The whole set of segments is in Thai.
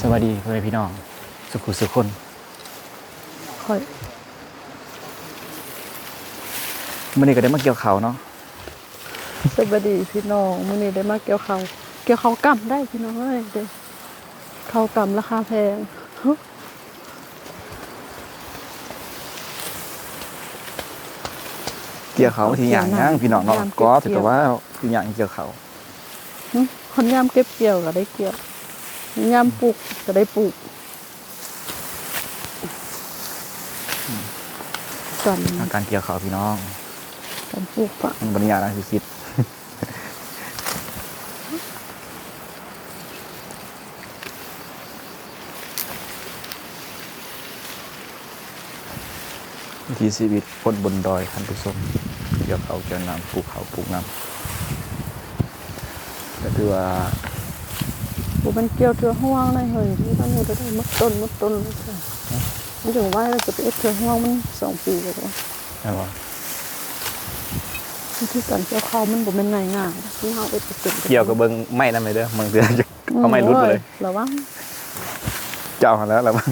สวัสดีพ่อแม่พี่น้อง สุขุสุขคนค่อยมื่อนี้ก็ได้มาเกี่ยวเขาวเนาะสวัสดีพี่น้องมื้อนี้ได้มาเกี่ยวเขาวเกี่ยวเขาวกำได้พี่น้องเอ้ยเด้เขาวกำราคาแพงฮะเกี่ยวเขาวที่อย่างย่างพี่น้องเนาะก็ถือแต่ว่าที่อย่างเกี่ยวเขาวหึคนยามเก็บเกี่ยวก็ได้เกี่ยว ยามปลูกก็ได้ปลูกกันอาการเกี่ยวเขาวพี่น้องกันปลูกปะมันบรรยากาศคิดวิถีชีวิตคนบนดอยคันผู้ชมเกี่ยวเขาวเกี่ยวน้ำปลูกเขาวปลูกน้ำก็คือว่า บ่มันเกี่ยวเทือห่วงได้เฮ้ยนี่มันอยู่ได้มัดต้นมัดต้นเลยค่ะนี่ถึงว่าเราจะไปเอ็ดเทือห่วงมันสองปีแล้วบ่อะไรวะวิธีการเกี่ยวข้าวมันบ่แม่นง่ายๆที่เฮาเอ็ดไปเป็นเกี่ยวกับเบิ้งไม้นั่นเลยเด้อบางเดือนเอาไม้รุดไปเลยระวังเจ้าหันแล้วแล้วบ้าง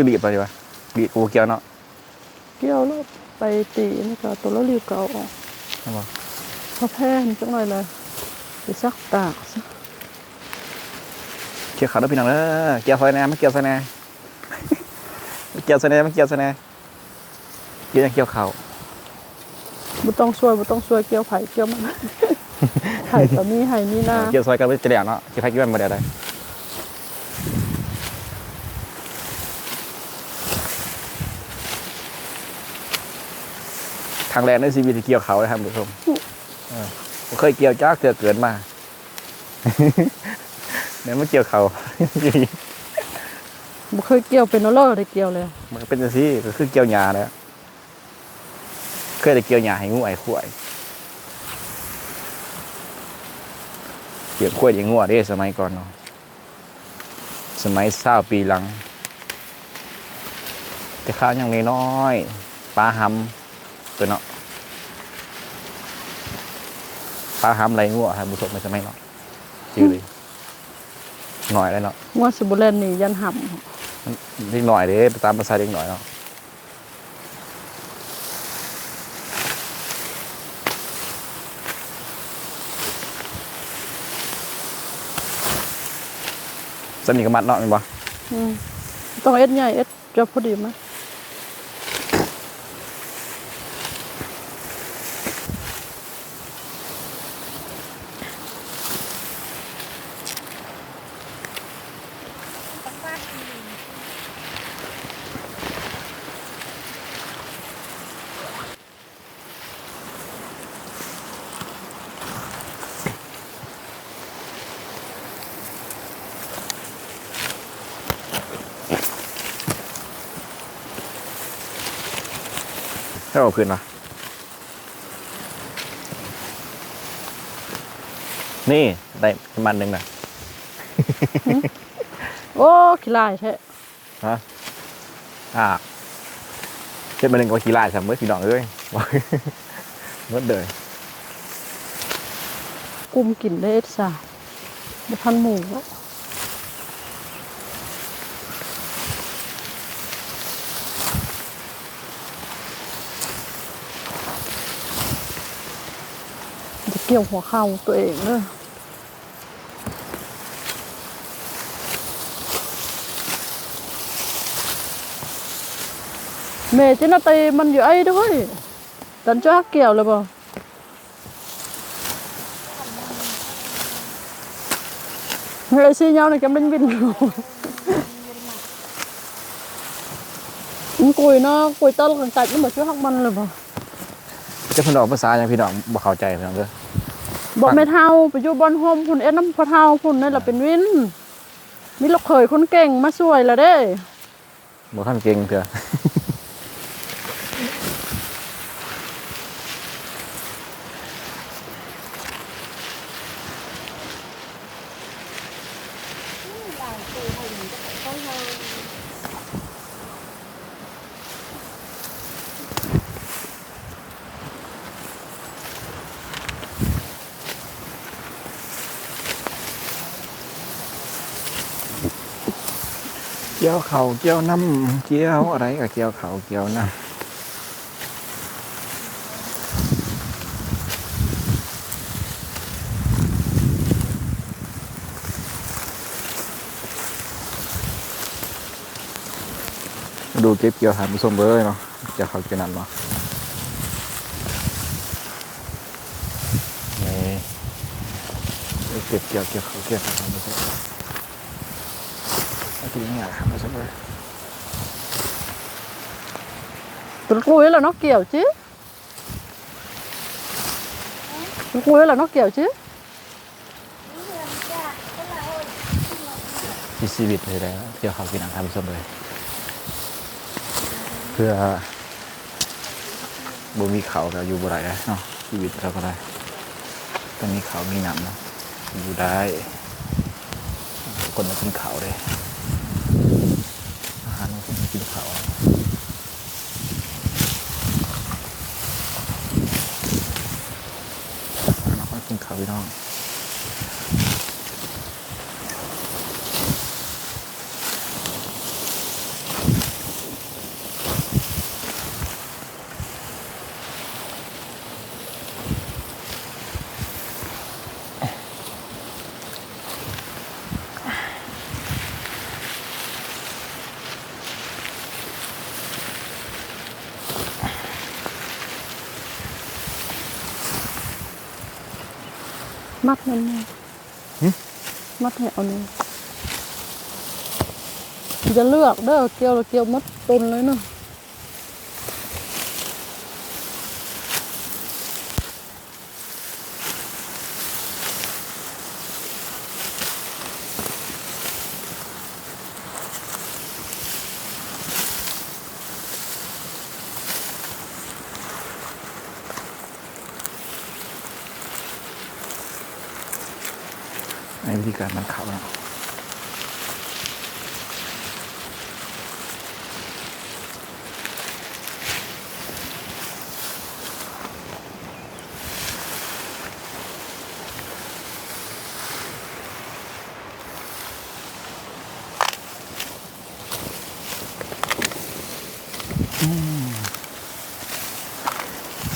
คือรีบไปวะรีบกูเกี่ยวเนาะเกี่ยวแล้วไปตีนี่ก็ตัวละรีบก็เอาออกใช่ปะพอแพ้นจังหน่อยเลยไปซักตากซะเกี่ยวขาด้วยพี่น้องเด้อเกี่ยวซอยแหน่ไม่เกี่ยวซอยแหน่เกี่ยวซอยแหน่ไม่เกี่ยวซอยแหน่เกี่ยวยังเกี่ยวเขาบ่ต้องช่วยบ่ต้องช่วยเกี่ยวไผเกี่ยวมันไผก็มีไผมีนาเกี่ยวซอยกันไม่จะเดียวเนาะเกี่ยวใครเกี่ยวมันมาเดียวได้ ทางแรกในชีวิตที่เกี่ยวเขาเลยครับผู้ชมเออผมเคยเกี่ยวจ้าเกิดเกิดมาเนี่ยมันเกี่ยวเขาบ่เคยเกี่ยวเป็นเอาเลยได้เกี่ยวเลย มันก็เป็นจังซี่ก็คือเกี่ยวหญ้าแหล้วเคยได้เกี่ยวหญ้าให้งูไอ้ข่วยเกี่ยวข่วยอย่างงัวเด้สมัยก่อนเนาะสมัยเศร้าปีหลัง แต่ข้าวยังน้อยๆปลาหำตัวเนาะ ปลาหำไรงัวครับบุษบไม่สมัยเนาะจือเลยหน่อยเลยเนาะงัวสิบ่เล่นนี่ยันห่ำมันเล็กหน่อยเด้ไปตามภาษาเล็กหน่อยเนาะสนิทกับมัดเนาะแม่นบ่อืมต้องเอ็ดใหญ่เอ็ดจะพอดีมั้ย ถ้าเอาคืนมานี่ได้ประมาณหนึงนะโอ้ขี้ลายแท้ฮะอ่าเจ็ดมาหนึ่งก็ขี้ลายสามมื้อพี่น้องเอ้ยบอกหมดเลยกุมกินได้เอ็ดซาบ่ทันหมูแล้ว เกี่ยวหัวเข่าตัวเองเด้อ mẹ chứ nó tay mình giữa ấy thôi đánh cho kiểu là bao lại xì nhau này chấm đánh vinh rồi Cũng cùi nó cùi tơ còn cạch nó mà chú học mình là bao เจ้าพี่น้องภาษาอย่างพี่น้องบ่เข้าใจพี่น้องเด้อ บอกไม่เท่าไปอยู่บอนโฮมพุ่นเอ็ดน้ำพอเท่าพุ่นนั่นแหละเป็นวินมีลูกเขยคนเก่งมาช่วยและเด้บ่ทันเก่งเถอะ เกี่ยวเขาเกี่ยวน้ำเกี่ยวอะไรกับเกี่ยวเขาเกี่ยวน้ำดูเก็บเกี่ยวหาผู้ชมเบอร์เนาะจะเขาจะนั่นเนาะนี่เก็บเกี่ยวเกี่ยวเขาเกี่ยวหาผู้ชม ไอ้ที่นี่หาผู้ชมเบอร์ tụi cuối là nó kiểu chứ tụi cuối là nó kiểu chứ มีชีวิตเลยแล้วเกี่ยวเขากินอาหารผู้ชมเลย เพื่อบ่มีเขาก็อยู่บ่ได้แล้วเนาะชีวิตเราก็ได้ต้องมีเขามีหนำเนาะอยู่ได้คนมากินเขาเลย หารของคนมากินเขาเราก็กินข้าวพี่น้อง mắt lên nè Hử? mắt hẹo nè จะเลือกเด้อเกี่ยวแล้วเกี่ยวมัดต้นเลยเนาะ ในวิธีการมันเขาเนาะอืม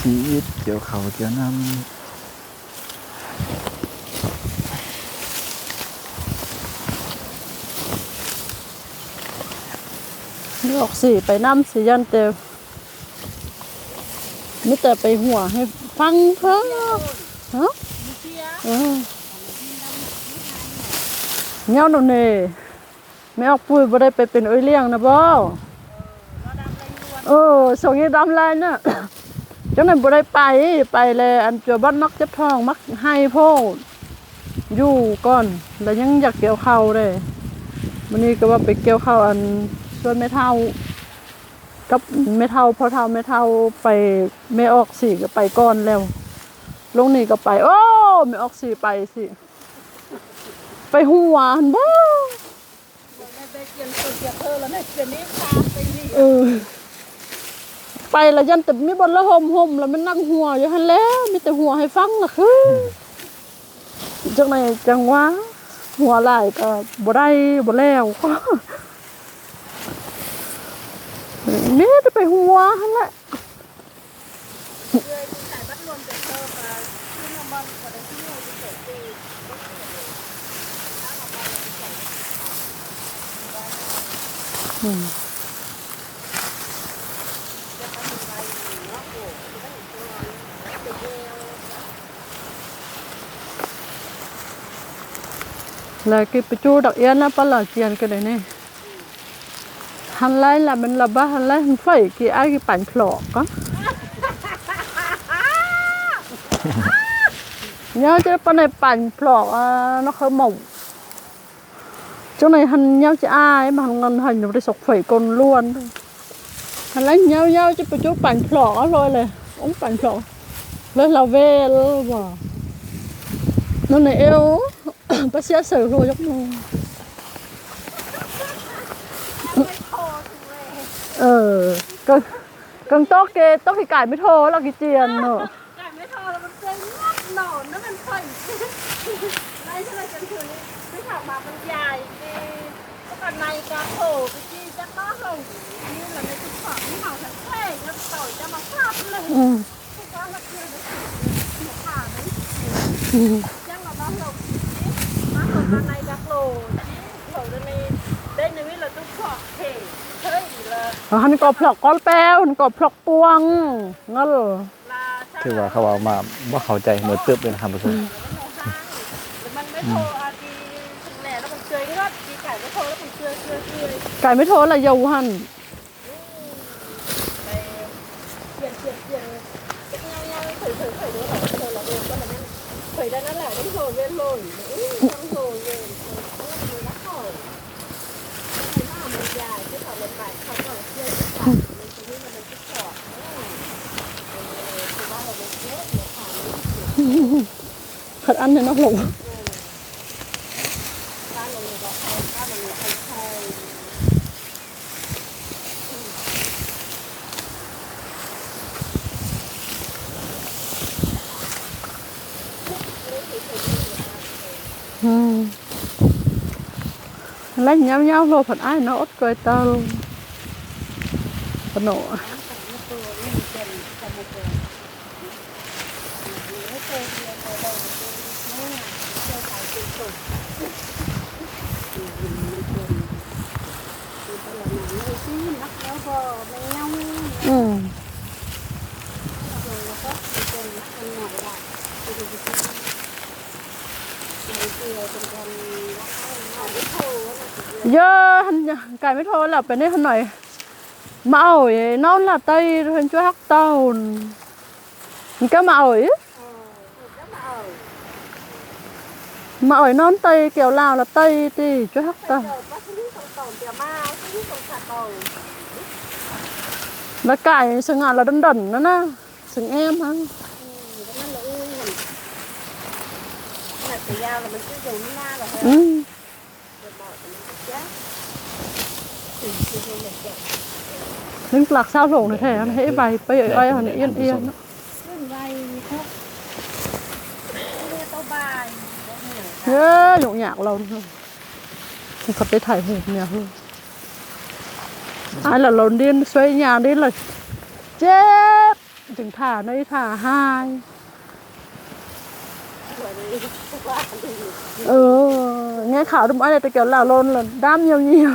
ชีวิตเกี่ยวเขาเกี่ยวน้ำเลือกสิไปน้ำสิยันเตวไม่แต่ไปหัวให้ฟังเถอฮะเออเงาหนูเน่ไม่ออกปุ้ยบ่ได้ไปเป็นเอ้ยเลี้ยงนะบ่เออส่งยี่ดำลายน่ะ จังนั้นบ่ได้ไปไปเลยอันเจอบ้านมักเจ็บท้องมักให้โพดอยู่ก่อนแล้วยังอยากเกี่ยวข้าวเลยวันนี้ก็ว่าไปเกี่ยวข้าวอันช่วยแม่เท่ากับแม่เท่าพ่อเท่าแม่เท่าไปแม่ออกสี่ก็ไปก่อนแล้วลงนี่ก็ไป โอ้แม่ออกสี่ไปสิไปหัวหันบ่เออ ไปแล้วยันแต่มีบนละห่มห่มแล้วมันนั่งหัวอยู่หันแล้วมีแต่หัวให้ฟังล่ะคือจังไหนจังหวะหัวไหลายก็บ่ได้บ่แล้วก็มีแต่ไปหัวหันแหละอืม là cái bê chú đặc yên nó bắt là tiền cái này này. Hắn lấy là mình là ba hắn lấy phải cái ai cái bản phở có. Nhớ chứ bên này bản phở à, nó hơi mỏng. Chỗ này hắn nhau chứ ai mà hắn ngân hình nó đi sọc phẩy còn luôn. Hắn lấy nhau nhau chứ chú bản phở rồi này, ông bản phở. Lên là về luôn mà. Nó này yêu ปลาเสียเสือโรยกมองเออก็กังโตเกต้องขี้ไก่ไม่โทรเรากิเจียนเนาะไก่ไม่โทรแล้วมันเป็นงอกหนอนแล้วมันค่อยไรใช่ไหมจนถือไม่ถามมามันใหญ่เกก็กันในกาโผล่ไปจีจะก้าลงนี่แหละในทุกฝั่งที่เขาทั้งเท่แล้วต่อยจะมาคาบเลยให้ก้าละเกลือหนูาดไหมยังเราบ้านเรา โผหลงในได้ในวิเราทุกฝั่งเท่เฮ้ยละเอาหันก็พลอกก้อนแป้วหันก็พลอกปวงงั้นเหรอลาถือว่าเขาเอามาว่าเข้าใจเหมือนเติบเลยนะครับทุกคนมันไม่โทรอาทีถึงแหล่แล้วมันเจยก็ดีไก่ไม่โทรแล้วมันเจยเจยเจยไก่ไม่โทรละเยาหันไปเปลี่ยนเปลี่ยนเป ยได้นั่นแหละต้องโทรเว้นลนต้องโทรเย็นเลยนะเขาไม่น่ามันใหญ่ที่ขาเลยไปเขาก็เชื่อที่เขามันจะนี่มันจะสอบคือว่าเราเป็นเยอะเลยค่ะขัดอันเนี่ยนะหลง bánh nhau nhau lô phần ai nó ốt cười tao luôn phần nộ Ừ. Hãy giờ cái mới thôi là bên đây hắn nói màu nó là tây hắn cho hắc tàu. Cái màu ấy. Màu ấy non tây kiểu lào là tây thì cho hắc tàu. Là cải sừng ngà là đần đần đó na sừng em hả แนึกงหลักเศร้าหลงแท้ให้ใบไปเอ้อยๆหันเอี้ยนเอียนเฮ้ยหยงหยากเราเนี่ยเขาไปถ่ายหูเนี่ยเฮ้ยอันละเราเดินสวยงามได้เลยเจ็บถึงถ่าในถ่าหายเออเนี่ยขาวดำอะไแต่เกี่ยบลาวลนเลยด้ามเยียวเยียว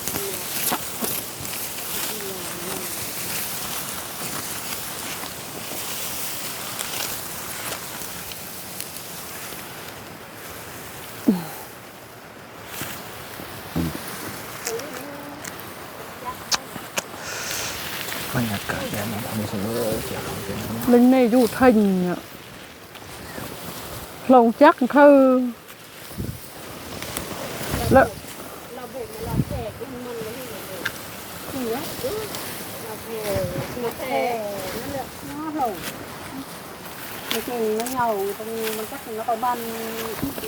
ไม่เหงาตรงนี้มันก็ถึงแล้วก็บัน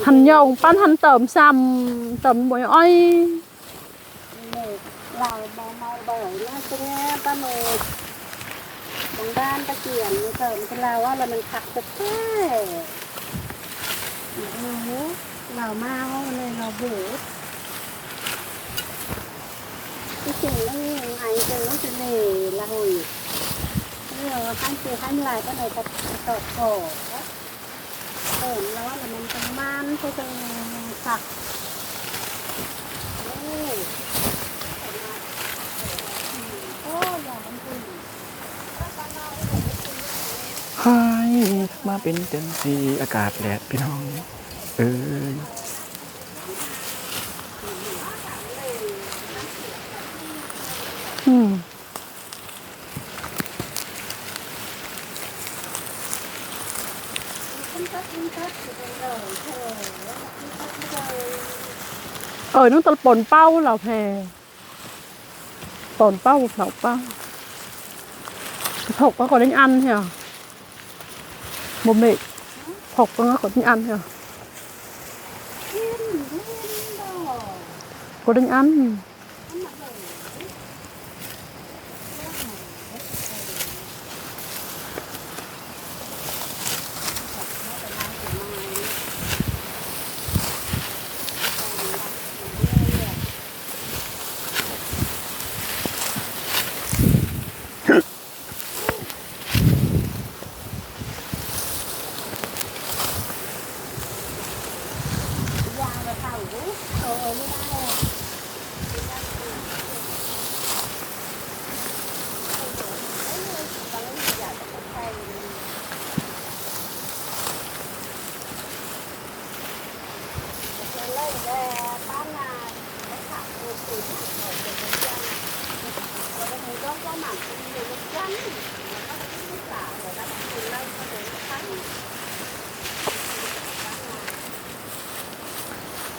hành dầu pan hành tẩm xăm tẩm bồi oi เราเมาเมาบ่อยนะ ตรงนี้ป้าเมย์ตรงด้านตะเกียงนี่เติมเป็นเราว่าเรามันขัดจะแท้เราเมาเลยเราบื่อที่จริงแล้วนี่ยังไงเป็นต้องเป็นเลยเราอีกนี่เราขั้นคือขั้นลายก็เลยจะตอดโผล่เติมแล้วว่ามันเป็นมันก็จะผักนี่ มาเป็นจังสีอากาศแดดพี่น้อง เอ้ยอืมเออนั่นตะปนเป้าเหล่าแพรปนเป้าเหล่าเป้าถกก็ còn đánh ăn hả một mẹ thọc có còn đánh ăn hả có đánh ăn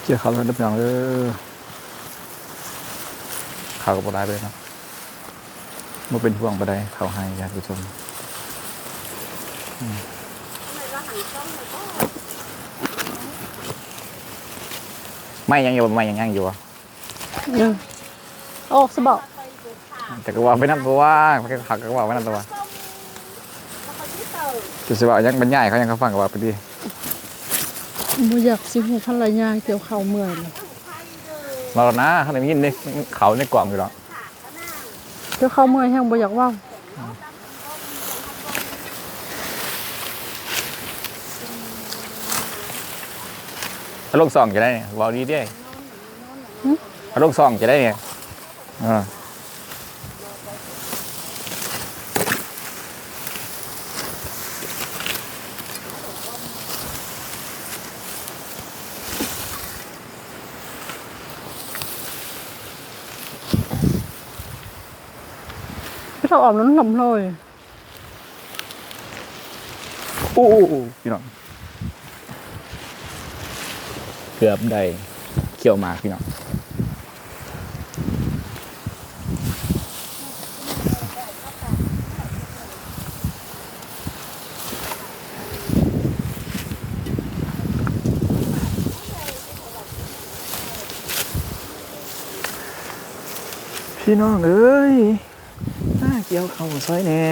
เกี่ยวเขาแล้วพี่น้องเออเขาก็บ่ได้เลยเนาะมาเป็นห่วงบ่ได้เขาให้ญาติผู้ชมอืมไม่ยังอยู่บ่ไม่ยังยังอยู่อะ ừ. ô sao bảo แต่ก็ว่าไปนั่นตัวเขาก็ว่าไปนั่นตัวจะสิว่ายังบรรยายเขายังเขาฟังก็ว่าไปดิ mua giặc xin một khăn là nhai kiểu khẩu mười này เรานะเขาได้ยินในเขาในกล่องอยู่หรอก kiểu khẩu mười hay mua giặc vào ถ้าลูกซองจะได้เนี่ยบอกดีเด้ถ้าลูกซองจะได้เนี่ย เออ cái thằng ỏm nó lầm rồi อู้พี่น้องเกือบได้เขี่ยวมาพี่น้องพี่น้องเอ้ย น่าเกี่ยวเข่าซอยแหน่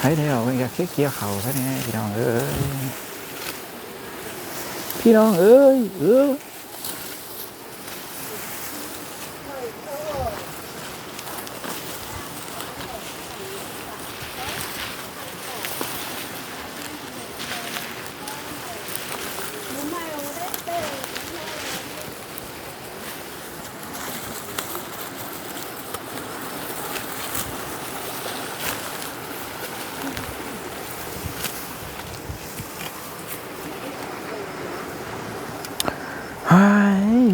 thấy theo cái gạt chiếc kia khẩu thế này พี่น้องเอ้ยพี่น้องเอ้ยเออ เฮ้ย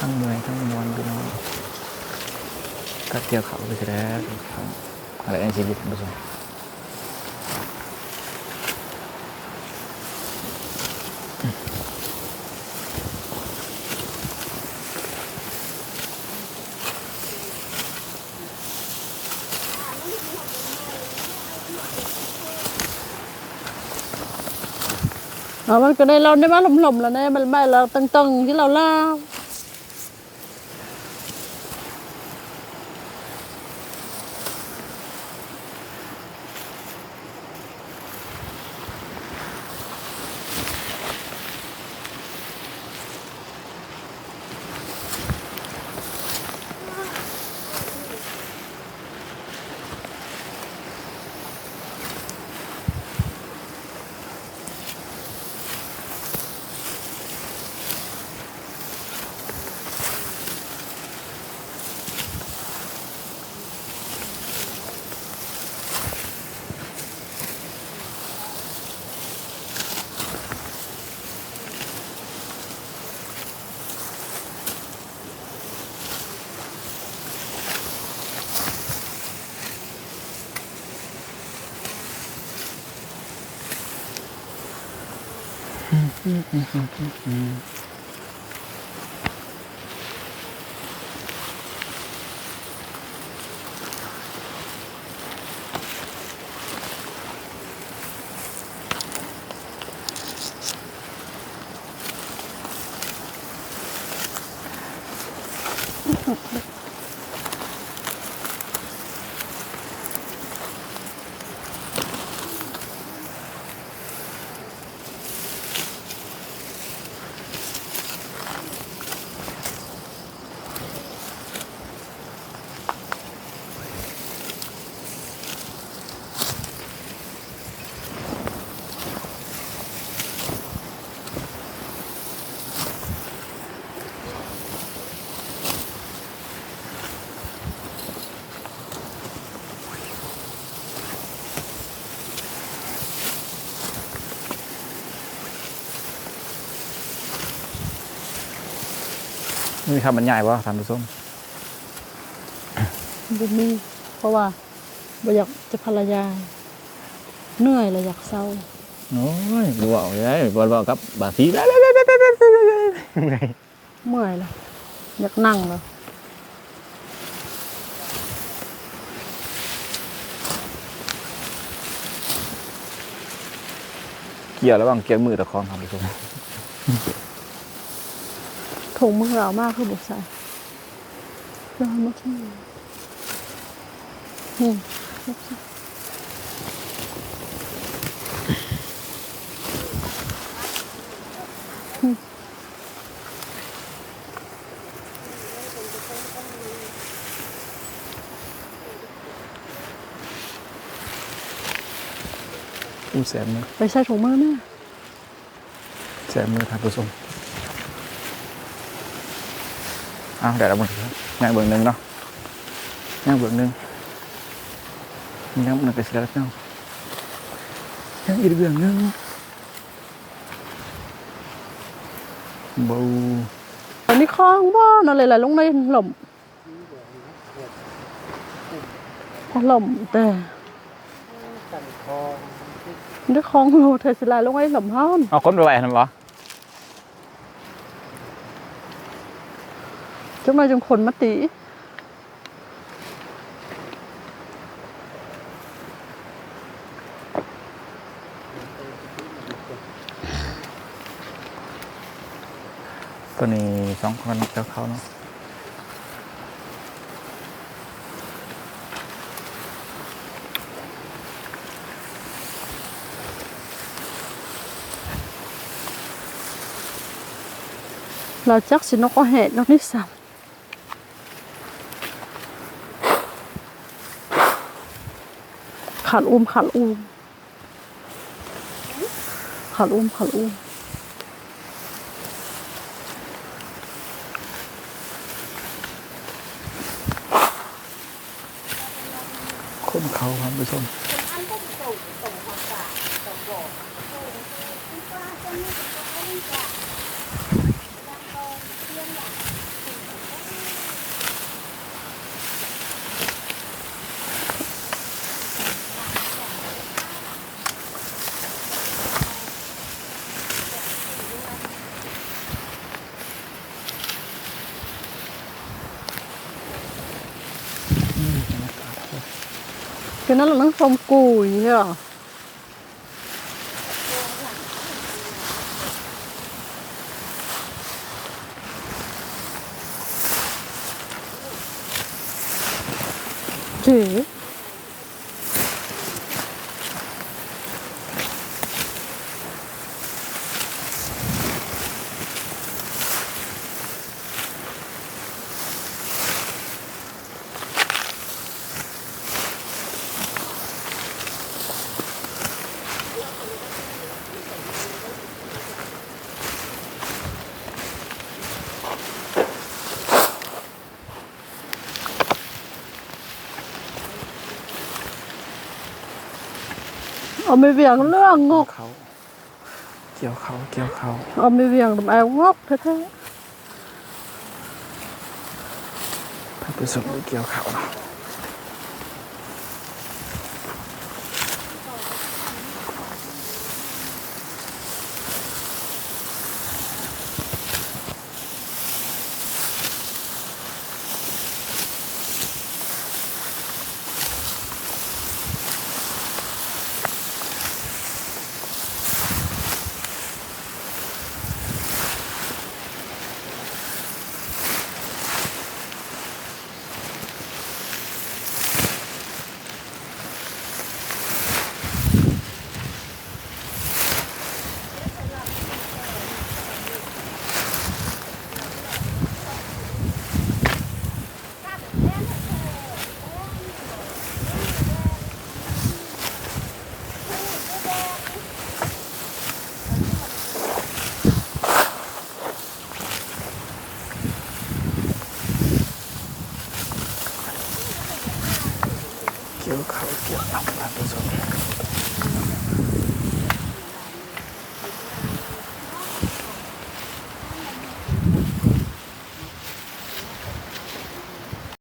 ทั้งเมื่อยทั้งมวนพี่น้องก็เกี่ยวเขาไปแสดงอะไรในชีวิตท่านผู้ชมๆ Ờ, mà cái này lâu đấy má lầm lầm là đây mà 嗯嗯嗯嗯嗯。嗯哼。 มีคำบรรยายว่าท่านผู้ชมบุมีเพราะว่าบ่อยากจะภรรยาเหนื่อยเลยอยากเศร้าโอ้ยดูเอาเลยบอลบอกกับบาทีได้เมื่อยเลยอยากนั่งเลยเกี่ยวระหว่างเกี่ยวมือตะคองท่านผู้ชม ถุงมือเรามากคือบุกใส่ร้อนมากที่นี่บุกใส่อืมอู้แสบมือไปใส่ถุงมือแม่แสบมือท่านผู้ชม อ้าวเดี๋ยวเรามาถึงงานเบื้องหนึ่งเนาะงานเบื้องหนึ่งงานเบื้องหนึ่งก็เสร็จแล้วเนาะยังอีกเบื้องหนึ่งเบาอันนี้คลองบ่นั่นเลยไหลลงในหล่มหล่มแต่ได้คลองโลเทสิไหลลงในหล่มห้อนเอาคนไปไหวทำบ่ จังเลยจังคนมาตีตัวนี้สองคนเจ้าเขาเนาะเราจักสินกก็แหดนกนี่สับ ขาดอุ้มขาดอุ้มขาดอุ้มขาดอุ้มคนเขาครับผู้ชมอันส่งส่งความสะอาดส่งบอกส่งที่ป้าจะไม่ต้องเอาไม่จ้ะดังโตเที่ยงอย่าง คือนั่นเราต้องชมกูอย่างนี้หรอเจ๋ เอาไม่เวียงเรื่องงกเขาเกี่ยวเขาเกี่ยวเขาเอาไม่เวียงทำไมงกแท้ท่านผู้ชมเกี่ยวเขาเนาะ